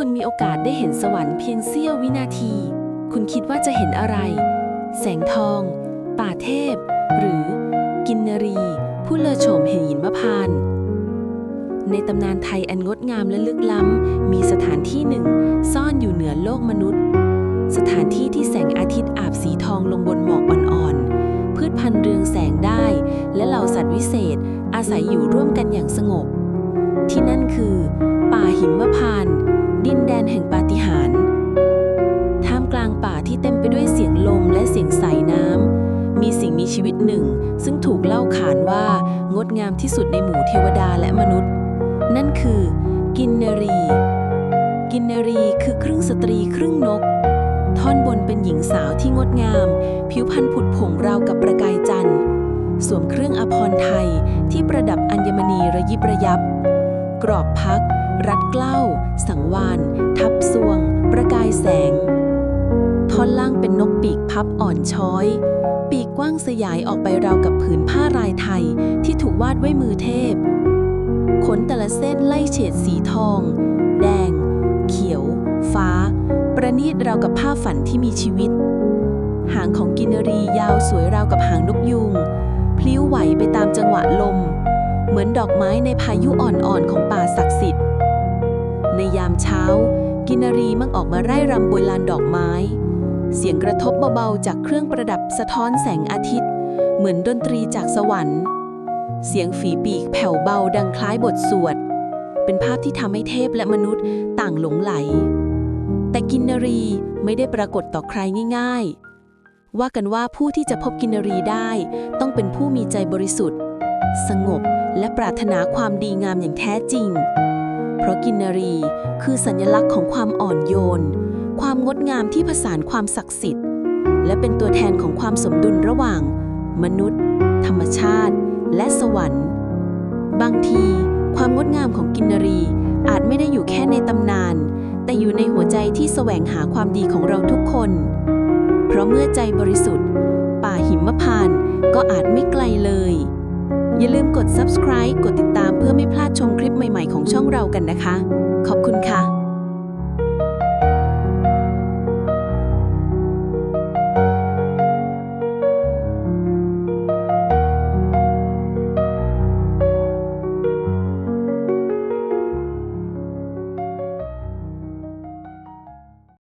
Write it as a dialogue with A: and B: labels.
A: คุณมีโอกาสได้เห็นสวรรค์เพียงเสี้ยววินาที คุณคิดว่าจะเห็นอะไร แสงทอง ป่าเทพ หรือกินนรี ผู้เลอโฉมแห่งหินมะพานในตำนานไทยอันงดงามและลึกล้ำ มีสถานที่หนึ่ง ซ่อนอยู่เหนือโลกมนุษย์ สถานที่ที่แสงอาทิตย์อาบสีทองลงบนหมอกอ่อนๆ พืชพันธุ์เรืองแสงได้ และเหล่าสัตว์วิเศษ อาศัยอยู่ร่วมกันอย่างสงบ ที่นั่นคือ ป่าหิมพานต์ดินแดนแห่งปาฏิหาริย์ท่ามกลางป่าที่เต็มไปด้วยเสียงลมและเสียงสายน้ำมีสิ่งมีชีวิตหนึ่ง ซึ่งถูกเล่าขานว่างดงามที่สุดในหมู่เทวดาและมนุษย์ นั่นคือ กินนรี กินนรีคือครึ่งสตรีครึ่งนก ท่อนบนเป็นหญิงสาวที่งดงาม ผิวพรรณผุดผงราวกับประกายจันทร์สวมเครื่องอภรไทยที่ประดับอัญมณีระยิบระยับ กรอบพัก รัดเกล้า สังวาน ทับสวง ประกายแสง ท่อนล่างเป็นนกปีกพับอ่อนช้อย ปีกกว้างสยายออกไปราวกับผืนผ้ารายไทยที่ถูกวาดไว้มือเทพ ขนแต่ละเส้นไล่เฉดสีทอง แดง เขียว ฟ้า ประณีตราวกับผ้าฝันที่มีชีวิต หางของกินนรียาวสวยราวกับหางนกยูงพลิ้วไหวไปตามจังหวะลม เหมือนดอกไม้ในพายุอ่อนๆของป่าศักดิ์สิทธิ์ กินนรีมักออกมาไร่รำบนลานดอกไม้ เสียงกระทบเบาๆจากเครื่องประดับสะท้อนแสงอาทิตย์ เหมือนดนตรีจากสวรรค์ เสียงฝีปีกแผ่วเบาดังคล้ายบทสวด เป็นภาพที่ทำให้เทพและมนุษย์ต่างหลงไหล แต่กินนรีไม่ได้ปรากฏต่อใครง่าย ๆ ว่ากันว่าผู้ที่จะพบกินนรีได้ ต้องเป็นผู้มีใจบริสุทธิ์ สงบและปรารถนาความดีงามอย่างแท้จริง เพราะกินนรีคือสัญลักษณ์ของความอ่อนโยน ความงดงามที่ผสานความศักดิ์สิทธิ์ และเป็นตัวแทนของความสมดุลระหว่าง มนุษย์ ธรรมชาติ และสวรรค์ บางที ความงดงามของกินนรีอาจไม่ได้อยู่แค่ในตำนาน แต่อยู่ในหัวใจที่แสวงหาความดีของเราทุกคน เพราะเมื่อใจบริสุทธิ์ ป่าหิมพานต์ก็อาจไม่ไกลเลย อย่าลืมกด subscribe กดติดตาม เรากันนะคะ ขอบคุณค่ะ